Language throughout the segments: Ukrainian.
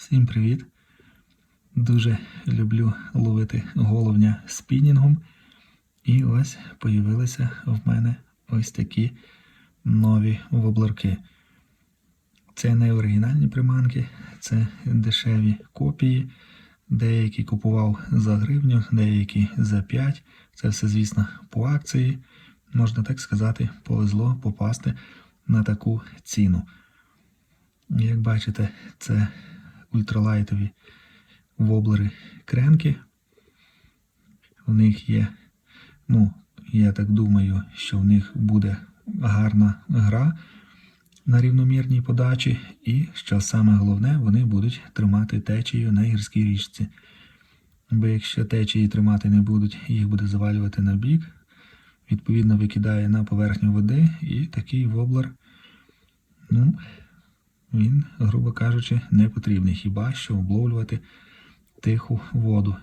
Всім привіт! Дуже люблю ловити головня спінінгом. І ось появилися в мене ось такі нові воблерки. Це не оригінальні приманки, це дешеві копії. Деякі купував за гривню, деякі за 5. Це все, звісно, по акції. Можна так сказати, повезло попасти на таку ціну. Як бачите, це ультралайтові воблери кренки. У них є, ну, я так думаю, що в них буде гарна гра на рівномірній подачі, і, що саме головне, вони будуть тримати течію на гірській річці. Бо якщо течії тримати не будуть, їх буде завалювати на бік, відповідно викидає на поверхню води, і такий воблер, ну, він, грубо кажучи, не потрібний. Хіба що обловлювати тиху воду,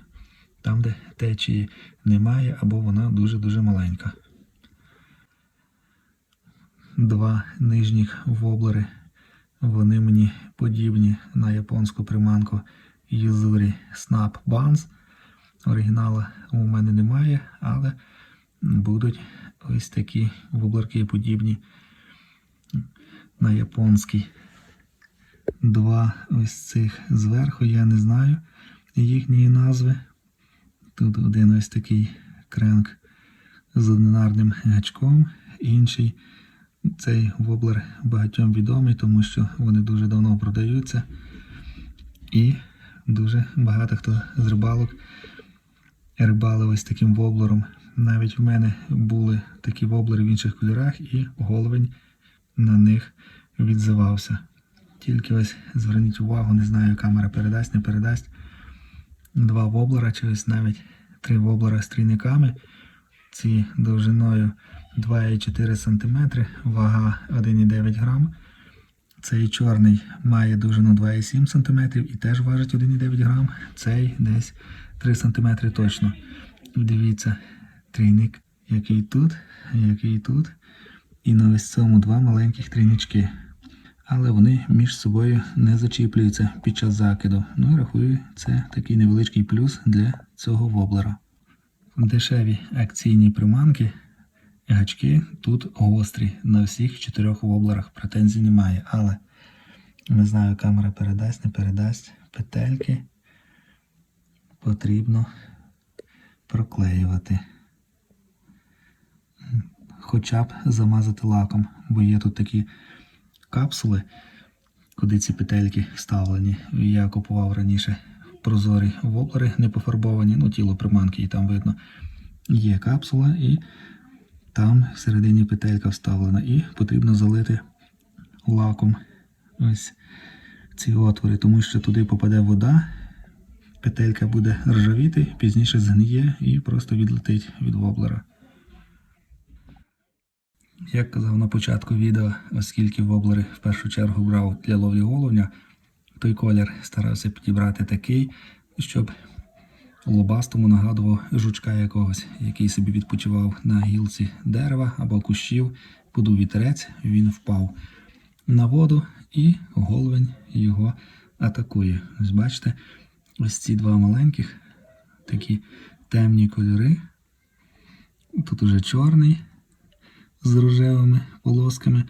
там, де течії немає, або вона дуже-дуже маленька. Два нижніх воблери. Вони мені подібні на японську приманку Юзурі Snap Buns. Оригінала у мене немає, але будуть ось такі воблерки подібні на японський. Два ось цих зверху, я не знаю їхньої назви. Тут один ось такий кренк з одинарним гачком, інший цей воблер багатьом відомий, тому що вони дуже давно продаються. І дуже багато хто з рибалок рибалив ось таким воблером. Навіть в мене були такі воблери в інших кольорах, і головень на них відзивався. Тільки ось зверніть увагу, не знаю, камера передасть, не передасть. Два воблера, чи ось навіть три воблера з трійниками. Ці довжиною 2,4 см, вага 1,9 грам. Цей чорний має довжину 2,7 см і теж важить 1,9 грам. Цей десь 3 см точно. Дивіться, трійник, який тут, який тут. І на ось цьому два маленьких трійнички. Але вони між собою не зачіплюються під час закиду. Ну і рахую, це такий невеличкий плюс для цього воблера. Дешеві акційні приманки, гачки тут гострі. На всіх чотирьох воблерах претензій немає. Але не знаю, камера передасть, не передасть петельки. Потрібно проклеювати. Хоча б замазати лаком, бо є тут такі капсули, куди ці петельки вставлені. Я купував раніше прозорі воблери, не пофарбовані, ну тіло приманки і там видно. Є капсула, і там всередині петелька вставлена. І потрібно залити лаком ось ці отвори, тому що туди попаде вода, петелька буде ржавіти, пізніше згниє і просто відлетить від воблера. Як казав на початку відео, оскільки воблери в першу чергу брав для ловлі головня, той колір старався підібрати такий, щоб лобастому нагадував жучка якогось, який собі відпочивав на гілці дерева або кущів, подув вітерець, він впав на воду і головень його атакує. Ось бачите, ось ці два маленьких, такі темні кольори. Тут уже чорний з рожевими полосками.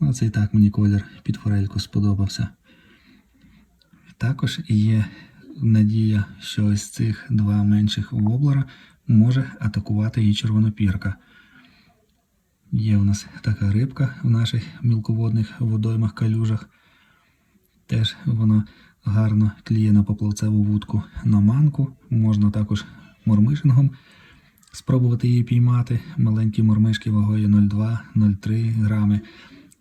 Ну, це і так мені колір під форельку сподобався. Також є надія, що ось цих два менших воблера може атакувати її червонопірка. Є у нас така рибка в наших мілководних водоймах калюжах. Теж вона гарно тліє на поплавцеву вудку на манку. Можна також мормишингом спробувати її піймати. Маленькі мормишки вагою 0,2-0,3 грами,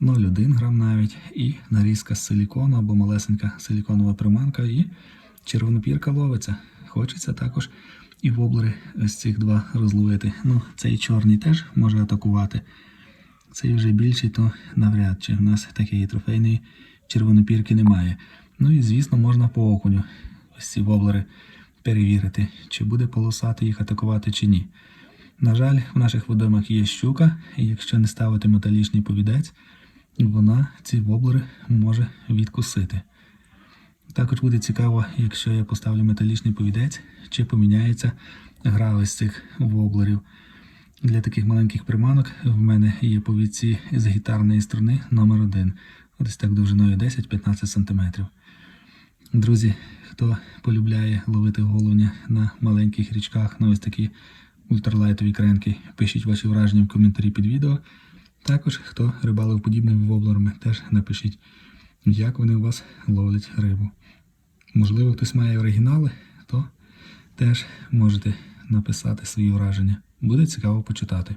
0,1 грам навіть. І нарізка з силікону або малесенька силіконова приманка, і червонопірка ловиться. Хочеться також і воблери ось цих два розловити. Ну, цей чорний теж може атакувати. Цей вже більший, то навряд чи. У нас такої трофейної червонопірки немає. Ну і звісно, можна по окуню ось ці воблери перевірити, чи буде полосати їх атакувати чи ні. На жаль, в наших водоймах є щука, і якщо не ставити металічний повідець, вона ці воблери може відкусити. Також буде цікаво, якщо я поставлю металічний повідець, чи поміняється гра ось цих воблерів. Для таких маленьких приманок в мене є повідці з гітарної струни номер 1 Ось так довжиною 10-15 см. Друзі, хто полюбляє ловити головня на маленьких річках на ось такі ультралайтові кренки, пишіть ваші враження в коментарі під відео. Також, хто рибалив подібними воблерами, теж напишіть, як вони у вас ловлять рибу. Можливо, хтось має оригінали, то теж можете написати свої враження. Буде цікаво почитати.